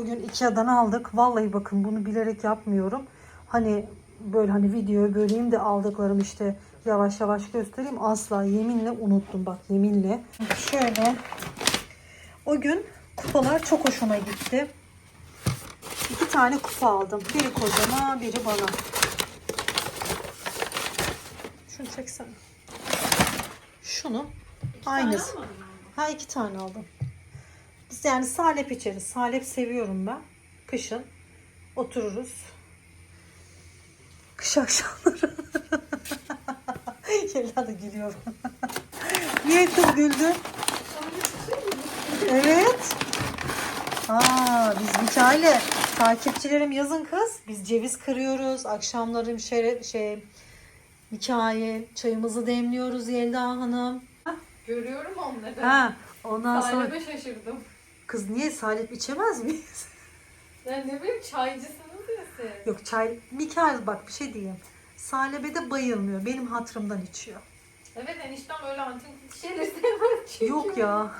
bugün Ikea'dan aldık. Vallahi bakın bunu bilerek yapmıyorum. Hani böyle hani videoyu böleyim de aldıklarım işte yavaş yavaş göstereyim. Asla yeminle unuttum bak yeminle. Şöyle o gün kupalar çok hoşuma gitti. İki tane kupa aldım. Biri kocama, biri bana. Şunu çeksene. Şunu aynısı. Ha iki tane aldım. Yani salep içeriz. Salep seviyorum ben. Kışın otururuz. Kış akşamları. Yelda da gülüyor. Niye kız güldü? Evet. Aa, biz Mikail'e takipçilerim yazın kız. Biz ceviz kırıyoruz. Akşamları şey, şey Mikail çayımızı demliyoruz Yelda Hanım. Görüyorum onları. Ha, ondan sonra Salebe şaşırdım. Kız niye salep içemez miyiz? Ya ne bileyim çaycısınız ya siz. Yok çay Mikail bak bir şey diyeyim. Salebe de bayılmıyor. Benim hatırımdan içiyor. Evet eniştem öyle antin şeyleri sevmez çünkü. Yok ya.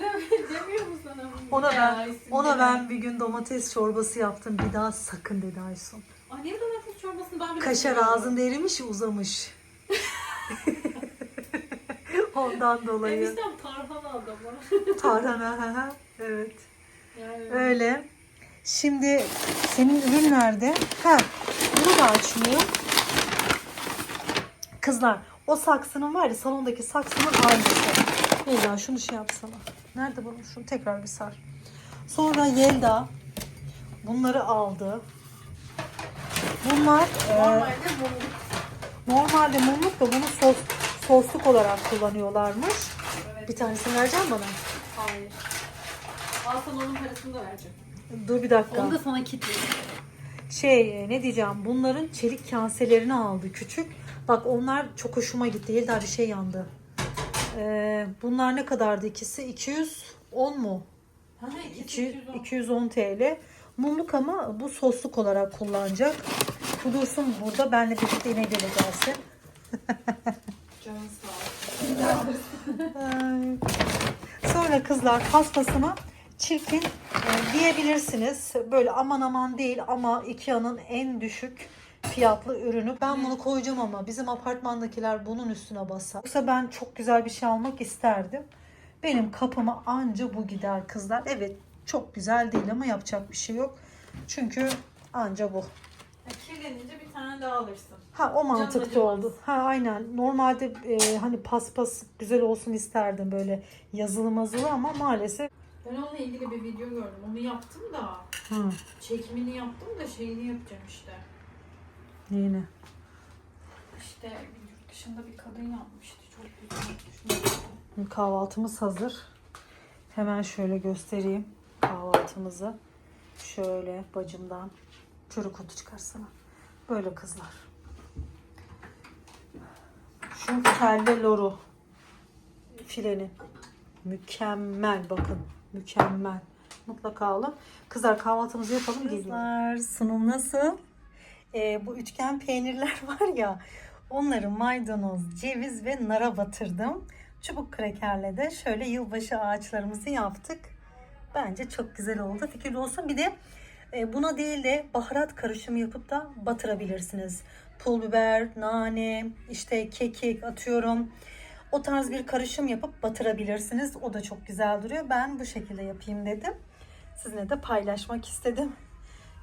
Demiyor mu sana? bunu? Ona Ya, ben isim ona deme. ben bir gün domates çorbası yaptım. Bir daha sakın dedi Aysun. Annem domates çorbasını ben bile Kaşar bilmiyorum. ağzında erimiş uzamış. Ondan dolayı. Eniştem tarhana adamı. Tarhana. hı. evet. Yani Öyle. Şimdi senin ürün nerede? Ha, bunu da açmıyor. Kızlar, o saksının var ya salondaki saksının aynısı. Yelda şunu şey yapsana. Nerede bunun? Şunu tekrar bir sar. Sonra Yelda bunları aldı. Bunlar e, Normalde mumluk. normalde mumluk da bunu sos, sosluk olarak kullanıyorlarmış. Evet. Bir tanesini vereceğim bana. Hayır. Al sana onun parasını da vereceğim. Dur bir dakika. Onu da sana kitleyeyim. Şey e, ne diyeceğim bunların çelik kaselerini aldı küçük. Bak onlar çok hoşuma gitti. Yelda bir şey yandı. Ee, bunlar ne kadardı ikisi? 210 mu? Ha, 200, 210 TL. Mumluk ama bu sosluk olarak kullanacak. Bu dursun burada. Benle birlikte yine geleceğiz. Sonra kızlar pastasına çirkin e, diyebilirsiniz. Böyle aman aman değil ama Ikea'nın en düşük fiyatlı ürünü. Ben bunu koyacağım ama bizim apartmandakiler bunun üstüne basar. Yoksa ben çok güzel bir şey almak isterdim. Benim kapıma anca bu gider kızlar. Evet çok güzel değil ama yapacak bir şey yok. Çünkü anca bu. Kirlenince bir tane daha alırsın. Ha o mantıkta acımaz. oldu. Ha aynen. Normalde e, hani paspas güzel olsun isterdim böyle yazılı mazılı ama maalesef. Ben onunla ilgili bir video gördüm. Onu yaptım da Hı, çekimini yaptım da şeyini yapacağım işte. yine. İşte yurt dışında bir kadın yapmıştı. Çok güzel. Şunu Kahvaltımız hazır. Hemen şöyle göstereyim kahvaltımızı. Şöyle bacımdan çörek otu çıkarsana. Böyle kızlar. Şu kelle loru filenin. Mükemmel bakın. Mükemmel. Mutlaka alın. Kızlar kahvaltımızı yapalım. Kızlar sunum nasıl? Ee, bu üçgen peynirler var ya onları maydanoz, ceviz ve nara batırdım. Çubuk krekerle de şöyle yılbaşı ağaçlarımızı yaptık. Bence çok güzel oldu. Fikirli olsun. Bir de buna değil de baharat karışımı yapıp da batırabilirsiniz. Pul biber, nane, işte kekik atıyorum. O tarz bir karışım yapıp batırabilirsiniz. O da çok güzel duruyor. Ben bu şekilde yapayım dedim. Sizinle de paylaşmak istedim.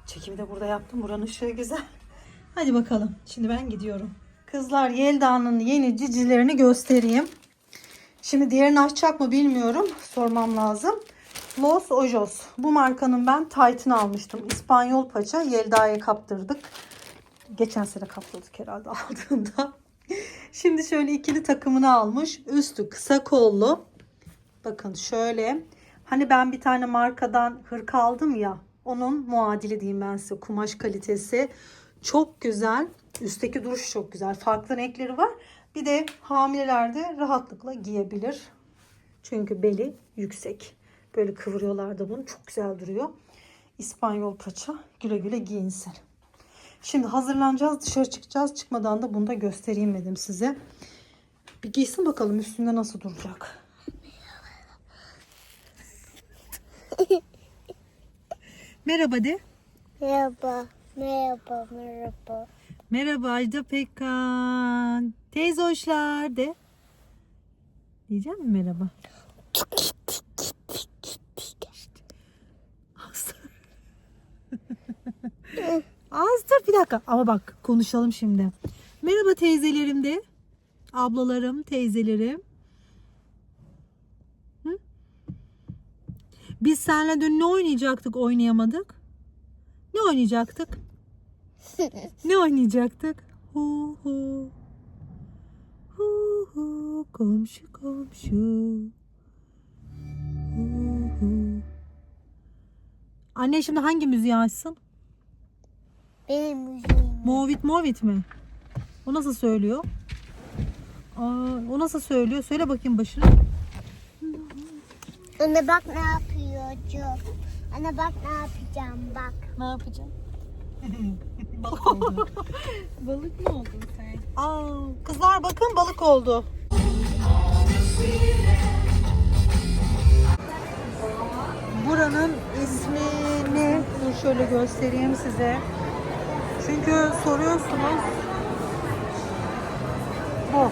Çekimi de burada yaptım. Buranın ışığı güzel. Hadi bakalım. Şimdi ben gidiyorum. Kızlar Yelda'nın yeni cicilerini göstereyim. Şimdi diğerini açacak mı bilmiyorum. Sormam lazım. Los Ojos. Bu markanın ben Titan'ı almıştım. İspanyol paça. Yelda'ya kaptırdık. Geçen sene kaptırdık herhalde aldığında. Şimdi şöyle ikili takımını almış. Üstü kısa kollu. Bakın şöyle. Hani ben bir tane markadan hırka aldım ya. Onun muadili diyeyim ben size. Kumaş kalitesi. Çok güzel. Üstteki duruş çok güzel. Farklı renkleri var. Bir de hamilelerde rahatlıkla giyebilir. Çünkü beli yüksek. Böyle kıvırıyorlar da bunu. Çok güzel duruyor. İspanyol paça. Güle güle giyinsin. Şimdi hazırlanacağız. Dışarı çıkacağız. Çıkmadan da bunu da göstereyim dedim size. Bir giysin bakalım üstünde nasıl duracak. Merhaba de. Merhaba, merhaba, merhaba. Merhaba Ajda Pekkan. Teyze hoşlar de. Diyeceğim mi merhaba? Şşt. Az dur. Az dur bir dakika. Ama bak konuşalım şimdi. Merhaba teyzelerim de. Ablalarım, teyzelerim. Hı? Biz seninle dün ne oynayacaktık oynayamadık? Ne oynayacaktık? Ne oynayacaktık? Hu hu. Hu hu. Komşu komşu. Hu hu. Anne şimdi hangi müziği açsın? Benim müziğim. Movit Movit mi? O nasıl söylüyor? Aa, o nasıl söylüyor? Söyle bakayım başını. Anne bak ne yapıyor Anne bak ne yapacağım bak. Ne yapacağım? Balık oldu. Balık mı oldun sen? Aa, kızlar bakın balık oldu. Buranın ismi ne? Dur şöyle göstereyim size. Çünkü soruyorsunuz. Bu.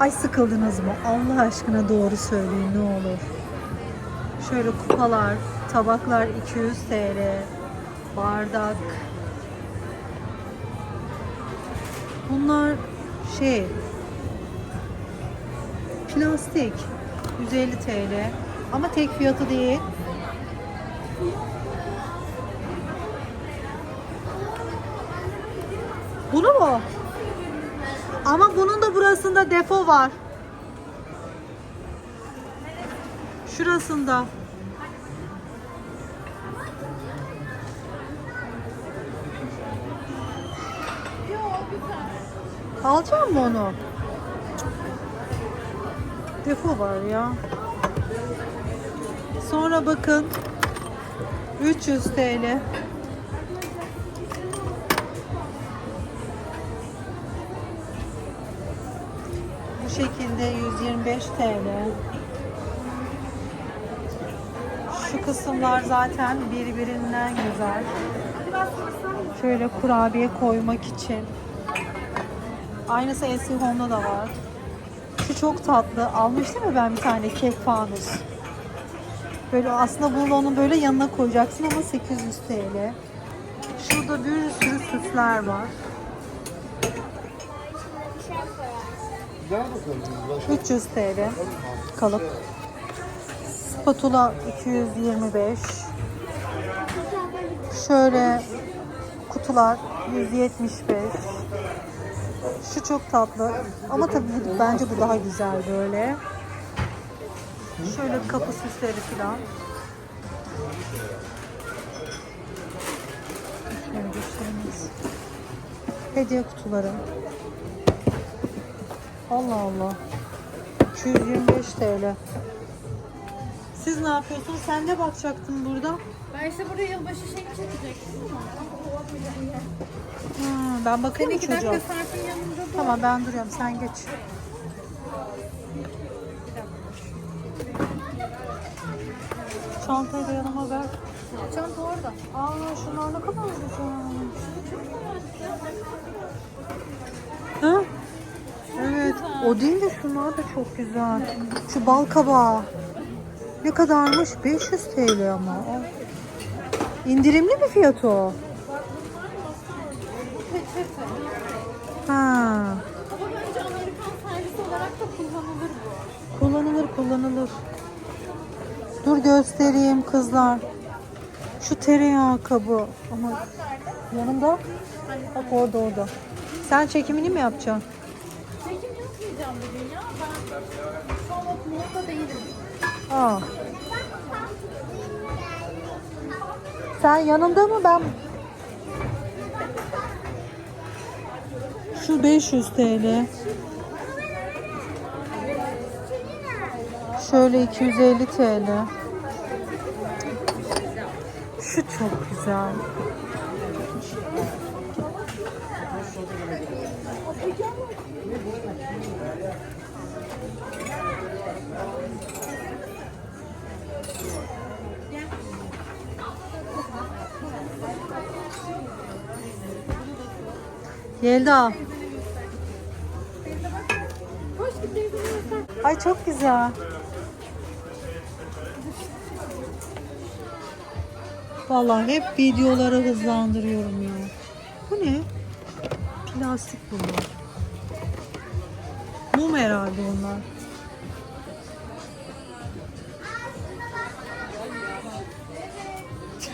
Ay sıkıldınız mı? Allah aşkına doğru söyleyin ne olur. Şöyle kupalar, tabaklar 200 TL, bardak. Bunlar şey plastik 150 TL ama tek fiyatı değil. Bunu mu? Ama bunun da burasında defo var. Şurasında. Alacak mı onu? Defo var ya. Sonra bakın 300 TL. Şekilde 125 TL. Şu kısımlar zaten birbirinden güzel. Şöyle kurabiye koymak için. Aynısı Etsy Home'da da var. Şu çok tatlı. Almıştım ya ben bir tane kek fanus. Böyle aslında bunu onun böyle yanına koyacaksın ama 800 TL. Şurada bir sürü süsler var. 300 TL kalıp. Spatula 225. Şöyle kutular 175. Şu çok tatlı. Ama tabii bence bu daha güzel böyle. Şöyle kapı süsleri falan. Hediye kutuları. Allah Allah. 225 TL. Siz ne yapıyorsunuz? Sen ne bakacaktın burada? Ben işte buraya yılbaşı şey çekecektim ama. Hmm, ben bakayım mı iki dakika çocuğa? Sarp'ın yanında dur. Tamam ben duruyorum. Sen geç. Çantayı da yanıma ver. Çanta orada. Aa şunlar ne kadar güzel. O değil de şunlar da çok güzel. Şu bal kabağı. Ne kadarmış? 500 TL ama. İndirimli mi fiyatı o? Ha. Ama bence Amerikan servisi olarak da kullanılır. Kullanılır kullanılır. Dur göstereyim kızlar. Şu tereyağı kabı. Ama yanımda. Bak orada orada. Sen çekimini mi yapacaksın? Çekim yapmayacağım bugün ya. Ben şu an o modda değilim. Aa. Sen yanında mı ben? Şu 500 TL. Şöyle 250 TL. Şu çok güzel. Yelda. Ay çok güzel. Vallahi hep videoları hızlandırıyorum ya. Bu ne? Plastik bunlar. Mum herhalde bunlar.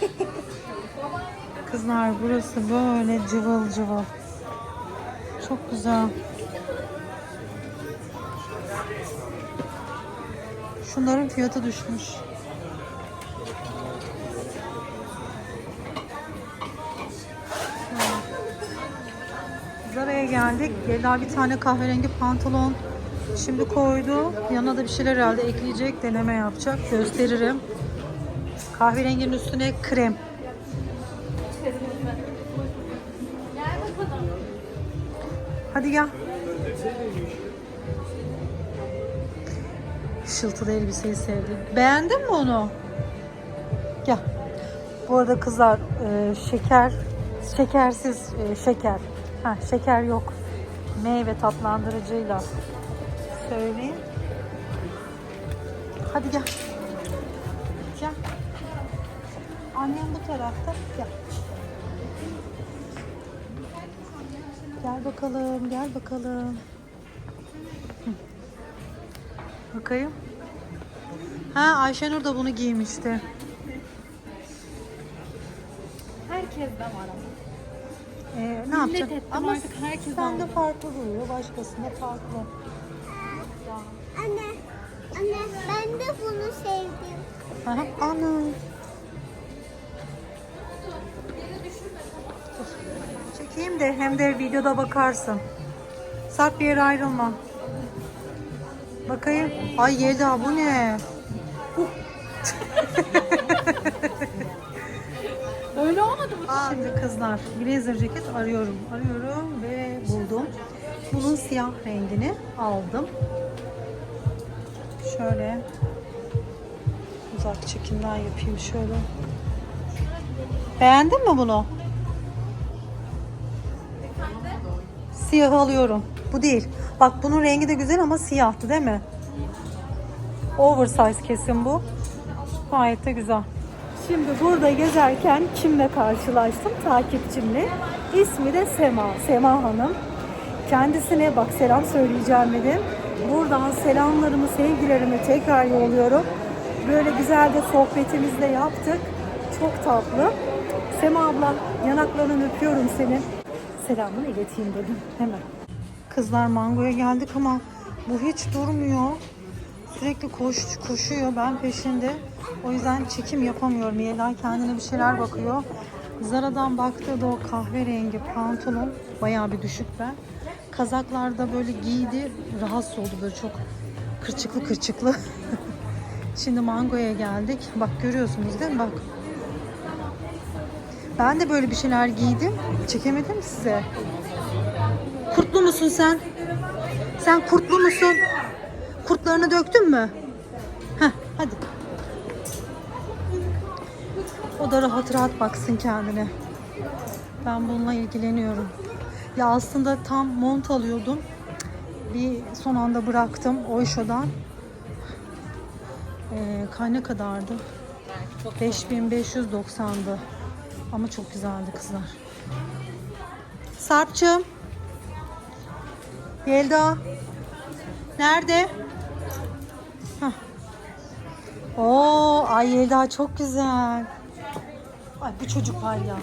Kızlar burası böyle cıvıl cıvıl. Çok güzel. Şunların fiyatı düşmüş. Zara'ya geldik. Yelda bir tane kahverengi pantolon şimdi koydu. Yanına da bir şeyler herhalde ekleyecek, deneme yapacak. Gösteririm. Kahverenginin üstüne krem. Hadi gel. Işıltılı elbiseyi sevdim. Beğendin mi onu? Gel. Bu arada kızlar e, şeker, şekersiz e, şeker. Ha, şeker yok. Meyve tatlandırıcıyla söyleyeyim. Hadi gel. Gel. Annem bu tarafta. Gel. Gel bakalım, gel bakalım. Hı. Bakayım. Ha Ayşenur da bunu giymişti. Herkes de var ama. Ee, ne Millet yapacaksın? ettim Ama artık herkes sende aldı. farklı duruyor, başkasında farklı. Anne, anne ben de bunu sevdim. Aha, ana. Çekeyim de hem de videoda bakarsın. Sarp bir yere ayrılma. Bakayım. Ay Yelda bu ne? Öyle olmadı mı? Şimdi kızlar blazer ceket arıyorum. Arıyorum ve buldum. Bunun siyah rengini aldım. Şöyle uzak çekimden yapayım şöyle. Beğendin mi bunu? Siyahı alıyorum. Bu değil. Bak bunun rengi de güzel ama siyahtı değil mi? Oversize kesim bu. Gayet de güzel. Şimdi burada gezerken kimle karşılaştım? Takipçimle. İsmi de Sema. Sema Hanım. Kendisine bak selam söyleyeceğim dedim. Buradan selamlarımı, sevgilerimi tekrar yolluyorum. Böyle güzel de sohbetimizi de yaptık. Çok tatlı. Sema abla yanaklarını öpüyorum senin. Selamını ileteyim dedim hemen. Kızlar mangoya geldik ama bu hiç durmuyor. Sürekli koş, koşuyor. Ben peşinde. O yüzden çekim yapamıyorum. Yelda kendine bir şeyler bakıyor. Zara'dan baktığı da o kahverengi pantolon bayağı bir düşük ben. Kazaklarda böyle giydi. Rahatsız oldu böyle çok kırçıklı kırçıklı. Şimdi mangoya geldik. Bak görüyorsunuz değil mi? Bak. Ben de böyle bir şeyler giydim. Çekemedim size. Kurtlu musun sen? Sen kurtlu musun? Kurtlarını döktün mü? Heh, hadi. O da rahat rahat baksın kendine. Ben bununla ilgileniyorum. Ya aslında tam mont alıyordum. Bir son anda bıraktım Oyşo'dan. Ee, kay ne kadardı? 5590'dı. Ama çok güzeldi kızlar. Sarp'cığım. Yelda. Nerede? Hah. Oo, ay Yelda çok güzel. Ay bu çocuk var ya.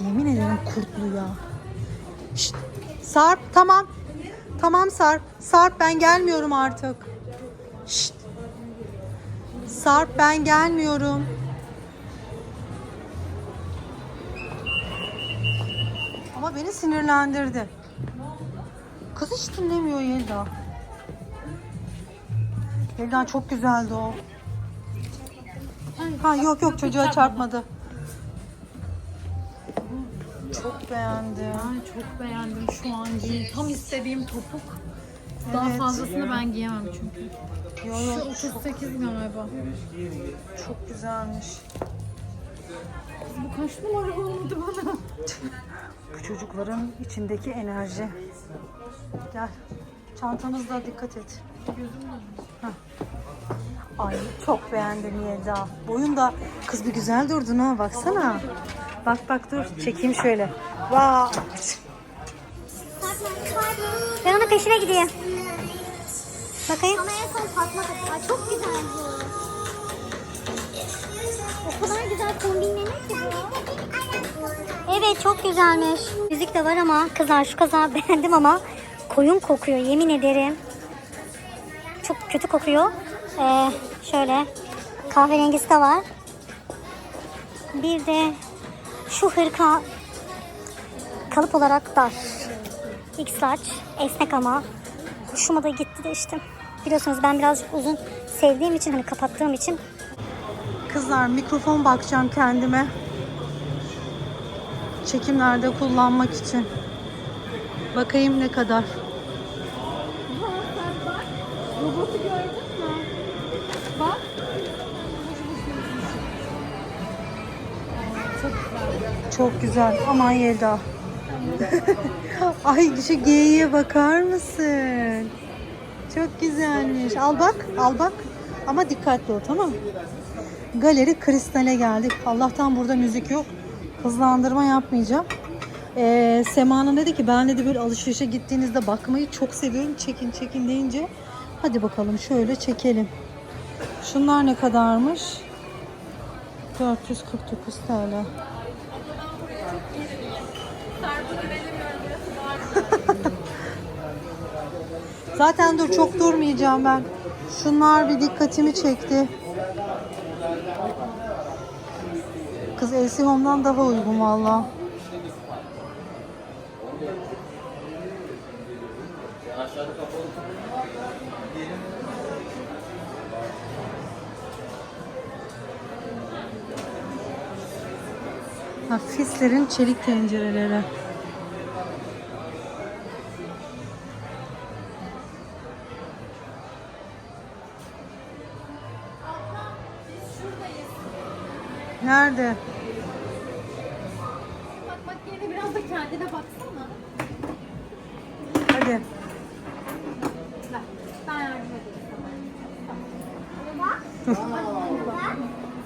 Yemin ederim kurtlu ya. Şşt, Sarp tamam. Tamam Sarp. Sarp ben gelmiyorum artık. Şşt. Sarp ben gelmiyorum. Beni sinirlendirdi. Kız hiç dinlemiyor Yelda. Yelda çok güzeldi o. Ha yok yok çocuğa çarpmadı. Çok beğendim. Ay çok beğendim şu an giyin. Tam istediğim topuk. Daha Evet. fazlasını ben giyemem çünkü. Yo, Şu yo, 38 galiba. çok güzelmiş. Bu kaç numara olmadı bana? Bu çocukların içindeki enerji. Gel. Çantamızda dikkat et. Heh. Ay çok beğendim Yelda. Boyun da kız bir güzel durdun ha baksana. Bak bak dur çekeyim şöyle. Vay. Ben onun peşine gideyim. Bakayım. Ama en son Fatma Ay, çok güzel bu. O kadar güzel bu. Evet çok güzelmiş. Müzik de var ama kızlar şu kaza beğendim ama koyun kokuyor yemin ederim. Çok kötü kokuyor. Ee, şöyle kahverengisi de var. Bir de şu hırka kalıp olarak dar. X large, esnek ama hoşuma da gitti de işte. Biliyorsunuz ben birazcık uzun sevdiğim için hani kapattığım için Kızlar mikrofon bakacağım kendime. Çekimlerde kullanmak için. Bakayım ne kadar. Mü? Bak. Çok güzel. Aman Yelda. Ay şu geyiğe bakar mısın? Çok güzelmiş. Al bak, al bak. Ama dikkatli ol tamam mı? Galeri Kristal'e geldik. Allah'tan burada müzik yok. Hızlandırma yapmayacağım. Ee, Sema'nın dedi ki ben dedi böyle alışverişe gittiğinizde bakmayı çok seviyorum. Çekin çekin deyince hadi bakalım şöyle çekelim. Şunlar ne kadarmış? 449 TL. Zaten dur çok durmayacağım ben. Şunlar bir dikkatimi çekti. Kız LC Home'dan daha uygun valla. Fisler'in çelik tencereleri. Nerede?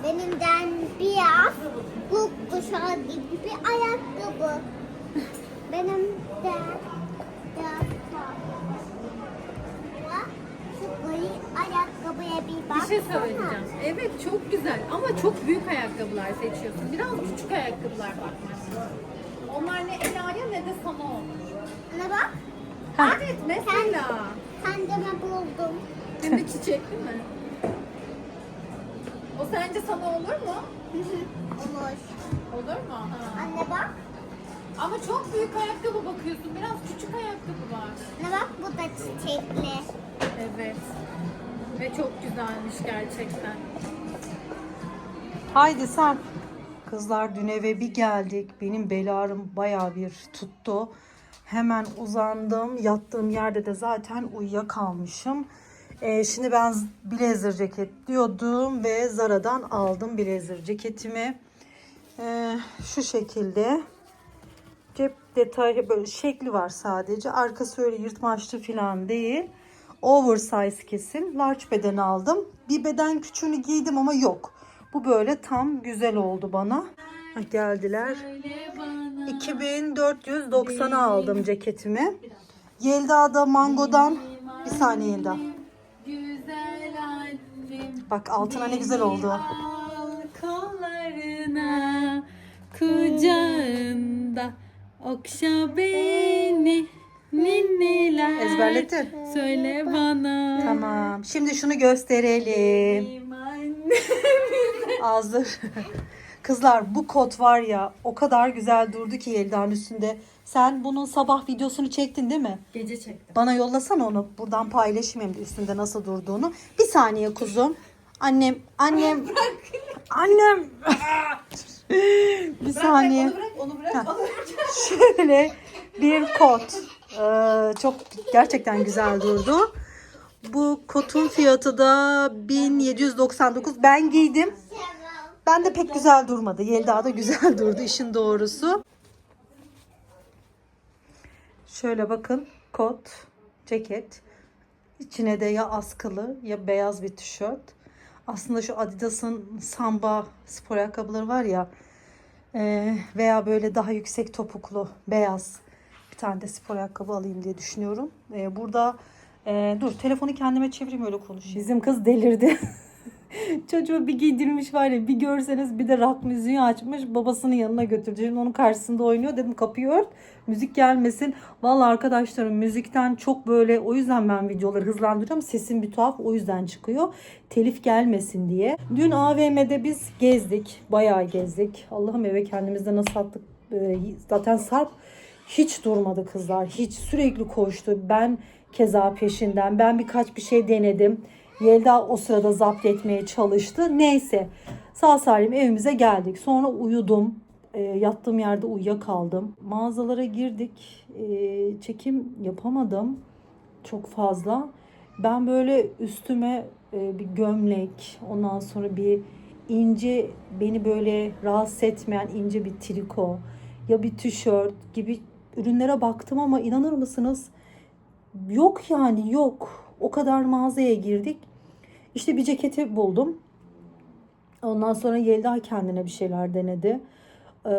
Benimden biraz bu kuşağı gibi bir ayakkabı. Benimden biraz ayakkabıya bir Bir bak. şey söyleyeceğim. Evet çok güzel ama çok büyük ayakkabılar seçiyorsun. Biraz küçük ayakkabılar lazım. Onlar ne Ela'ya ne de sana olur. Ana bak. Evet mesela. Kendime buldum. Hem de çiçekli mi? O sence sana olur mu? Olur. Olur mu? Ha. Anne bak. Ama çok büyük ayakkabı bakıyorsun. Biraz küçük ayakkabı var. Anne bak bu da çiçekli. Evet. Ve çok güzelmiş gerçekten. Haydi Sarp. Kızlar dün eve bir geldik. Benim bel ağrım bayağı bir tuttu. Hemen uzandım. Yattığım yerde de zaten uyuyakalmışım. Ee, şimdi ben blazer ceket diyordum ve Zara'dan aldım blazer ceketimi. Ee, şu şekilde. Cep detaylı böyle şekli var sadece. Arkası öyle yırtmaçlı falan değil. Oversize kesim. Large beden aldım. Bir beden küçüğünü giydim ama yok. Bu böyle tam güzel oldu bana. Ha, geldiler. 2490'a aldım ceketimi. Yelda'da Mango'dan bir saniye Yelda. Bak altına ne güzel oldu. Al kollarına kucağında okşa beni ninniler. Ezberlettin. Söyle bana. Tamam. Şimdi şunu gösterelim. Hazır. Kızlar bu kot var ya o kadar güzel durdu ki Yelda'nın üstünde. Sen bunun sabah videosunu çektin değil mi? Gece çektim. Bana yollasan onu. Buradan paylaşayım hem de üstünde nasıl durduğunu. Bir saniye kuzum. Annem, annem, annem. bir saniye. Onu bırak, onu bırak, onu bırak. Şöyle bir kot. Ee, çok gerçekten güzel durdu. Bu kotun fiyatı da 1799. Ben giydim. Ben de pek güzel durmadı. Yelda da güzel durdu işin doğrusu. Şöyle bakın kot, ceket. İçine de ya askılı ya beyaz bir tişört. Aslında şu Adidas'ın samba spor ayakkabıları var ya e, veya böyle daha yüksek topuklu beyaz bir tane de spor ayakkabı alayım diye düşünüyorum. E, burada e, dur telefonu kendime çevireyim öyle konuşayım. Bizim kız delirdi. Çocuğu bir giydirmiş var ya bir görseniz bir de rock müziği açmış babasının yanına götürdü. Şimdi onun karşısında oynuyor dedim kapıyı ört müzik gelmesin. Vallahi arkadaşlarım müzikten çok böyle o yüzden ben videoları hızlandırıyorum. Sesim bir tuhaf o yüzden çıkıyor. Telif gelmesin diye. Dün AVM'de biz gezdik. Bayağı gezdik. Allah'ım eve kendimizde nasıl attık. Ee, Zaten Sarp hiç durmadı kızlar. Hiç sürekli koştu. Ben keza peşinden. Ben birkaç bir şey denedim. Yelda o sırada zapt etmeye çalıştı. Neyse sağ salim evimize geldik. Sonra uyudum. E, yattığım yerde uyuyakaldım. Mağazalara girdik. E, çekim yapamadım çok fazla. Ben böyle üstüme e, bir gömlek, ondan sonra bir ince beni böyle rahatsız etmeyen ince bir triko ya bir tişört gibi ürünlere baktım ama inanır mısınız? Yok yani yok. O kadar mağazaya girdik. İşte bir ceketi buldum. Ondan sonra Yelda kendine bir şeyler denedi. Ee,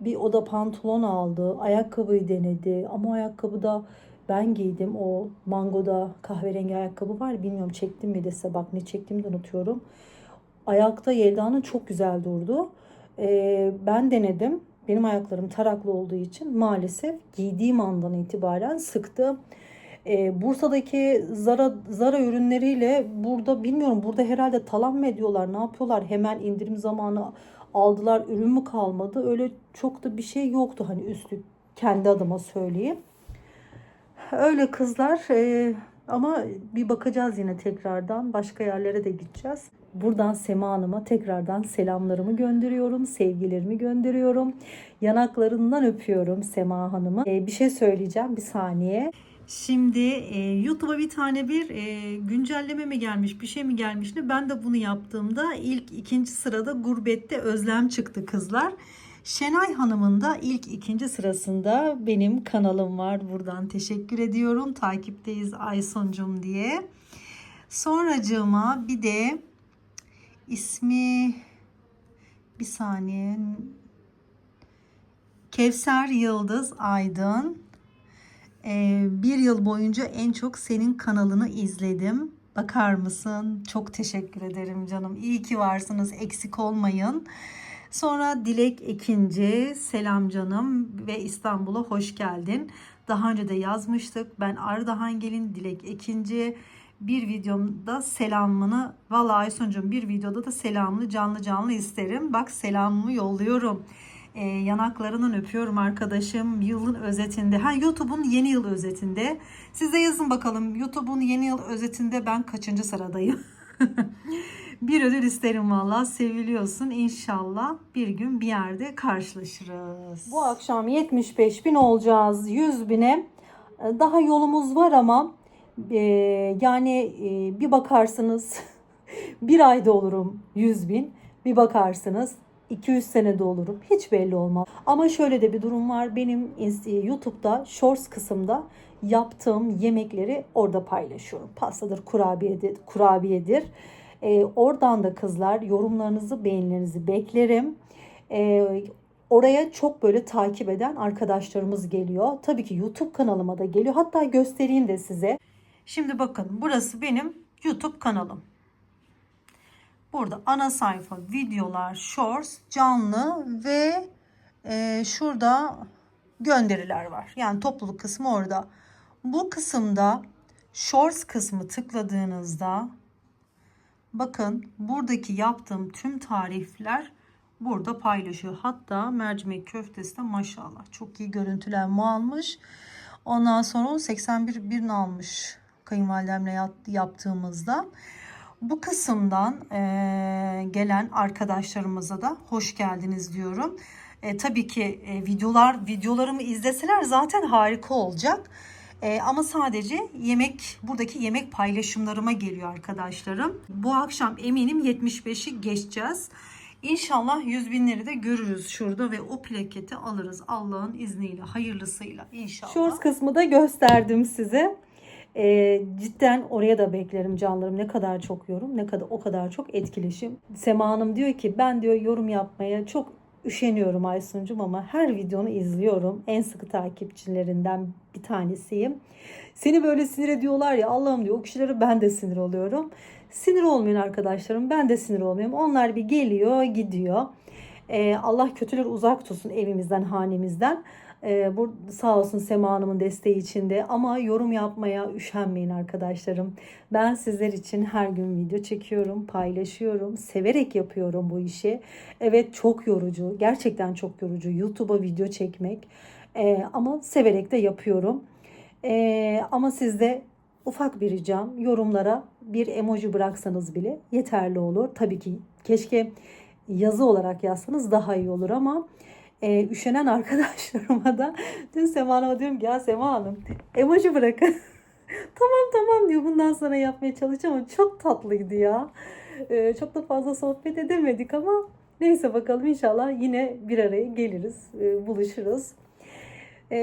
bir oda pantolon aldı. Ayakkabıyı denedi. Ama o ayakkabı da ben giydim. O mangoda kahverengi ayakkabı var. Bilmiyorum çektim mi dese bak ne çektiğimi de unutuyorum. Ayakta Yelda'nın çok güzel durdu. Ee, ben denedim. Benim ayaklarım taraklı olduğu için maalesef giydiğim andan itibaren sıktı. Ee, Bursa'daki Zara Zara ürünleriyle burada bilmiyorum burada herhalde talan mı ediyorlar ne yapıyorlar hemen indirim zamanı aldılar ürün mü kalmadı öyle çok da bir şey yoktu hani üstlük kendi adıma söyleyeyim. Öyle kızlar e, ama bir bakacağız yine tekrardan başka yerlere de gideceğiz. Buradan Sema Hanım'a tekrardan selamlarımı gönderiyorum, sevgilerimi gönderiyorum. Yanaklarından öpüyorum Sema Hanım'ı. E, bir şey söyleyeceğim bir saniye. Şimdi e, YouTube'a bir tane bir e, güncelleme mi gelmiş, bir şey mi gelmiş ne? Ben de bunu yaptığımda ilk ikinci sırada Gurbette Özlem çıktı kızlar. Şenay Hanım'ın da ilk ikinci sırasında benim kanalım var. Buradan teşekkür ediyorum. Takipteyiz Aysoncum diye. Sonracığıma bir de ismi bir saniye Kevser Yıldız Aydın. Ee, bir yıl boyunca en çok senin kanalını izledim. Bakar mısın? Çok teşekkür ederim canım. İyi ki varsınız. Eksik olmayın. Sonra Dilek Ekinci, selam canım ve İstanbul'a hoş geldin. Daha önce de yazmıştık. Ben Ardahan gelin Dilek Ekinci. Bir videomda selamını, vallahi Aysuncuğum bir videoda da selamını canlı canlı isterim. Bak selamımı yolluyorum. Ee, yanaklarından öpüyorum arkadaşım. Yılın özetinde, ha YouTube'un yeni yıl özetinde. Siz de yazın bakalım YouTube'un yeni yıl özetinde ben kaçıncı sıradayım? bir ödül isterim valla. Seviliyorsun. İnşallah bir gün bir yerde karşılaşırız. Bu akşam 75 bin olacağız. 100 bine. Ee, Daha yolumuz var ama e, yani e, bir bakarsınız bir ayda olurum 100 bin. Bir bakarsınız 200 senede olurum. Hiç belli olmaz. Ama şöyle de bir durum var. Benim ins- YouTube'da Shorts kısımda yaptığım yemekleri orada paylaşıyorum. Pastadır, kurabiyedir, kurabiyedir. Ee, oradan da kızlar yorumlarınızı, beğenilerinizi beklerim. Ee, oraya çok böyle takip eden arkadaşlarımız geliyor. Tabii ki YouTube kanalıma da geliyor. Hatta göstereyim de size. Şimdi bakın burası benim YouTube kanalım. Burada ana sayfa, videolar, shorts, canlı ve e, şurada gönderiler var. Yani topluluk kısmı orada. Bu kısımda shorts kısmı tıkladığınızda bakın buradaki yaptığım tüm tarifler burada paylaşıyor. Hatta mercimek köftesi de maşallah çok iyi görüntülenme almış. Ondan sonra 81 birini almış kayınvalidemle yap- yaptığımızda. Bu kısımdan eee, gelen arkadaşlarımıza da hoş geldiniz diyorum. E, tabii ki e, videolar videolarımı izleseler zaten harika olacak. E, ama sadece yemek buradaki yemek paylaşımlarıma geliyor arkadaşlarım. Bu akşam eminim 75'i geçeceğiz. İnşallah yüz binleri de görürüz şurada ve o plaketi alırız Allah'ın izniyle, hayırlısıyla inşallah. Shorts kısmı da gösterdim size. Ee, cidden oraya da beklerim canlarım. Ne kadar çok yorum, ne kadar o kadar çok etkileşim. Sema Hanım diyor ki ben diyor yorum yapmaya çok üşeniyorum Aysun'cum ama her videonu izliyorum. En sıkı takipçilerinden bir tanesiyim. Seni böyle sinir ediyorlar ya Allah'ım diyor o kişilere ben de sinir oluyorum. Sinir olmayın arkadaşlarım ben de sinir olmuyorum. Onlar bir geliyor gidiyor. Ee, Allah kötüler uzak tutsun evimizden hanemizden. Ee, bu sağ olsun Sema Hanım'ın desteği içinde ama yorum yapmaya üşenmeyin arkadaşlarım. Ben sizler için her gün video çekiyorum, paylaşıyorum, severek yapıyorum bu işi. Evet çok yorucu, gerçekten çok yorucu YouTube'a video çekmek Ee, ama severek de yapıyorum. Ee, ama sizde ufak bir ricam yorumlara bir emoji bıraksanız bile yeterli olur. Tabii ki keşke yazı olarak yazsanız daha iyi olur ama e, üşenen arkadaşlarıma da dün Sema Hanım'a diyorum ki ya Sema Hanım emoji bırakın. tamam tamam diyor bundan sonra yapmaya çalışacağım ama çok tatlıydı ya. E, çok da fazla sohbet edemedik ama neyse bakalım inşallah yine bir araya geliriz, e, buluşuruz. E,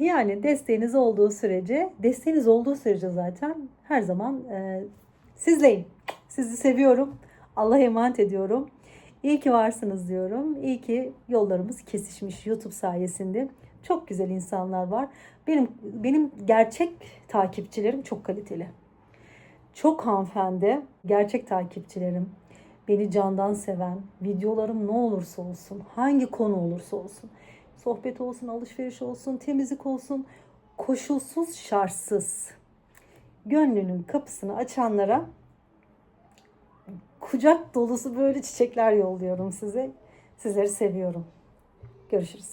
yani desteğiniz olduğu sürece, desteğiniz olduğu sürece zaten her zaman e, sizleyim. Sizi seviyorum. Allah'a emanet ediyorum. İyi ki varsınız diyorum. İyi ki yollarımız kesişmiş YouTube sayesinde. Çok güzel insanlar var. Benim benim gerçek takipçilerim çok kaliteli. Çok hanımefendi, gerçek takipçilerim. Beni candan seven, videolarım ne olursa olsun, hangi konu olursa olsun, sohbet olsun, alışveriş olsun, temizlik olsun, koşulsuz, şartsız. Gönlünün kapısını açanlara kucak dolusu böyle çiçekler yolluyorum size. Sizleri seviyorum. Görüşürüz.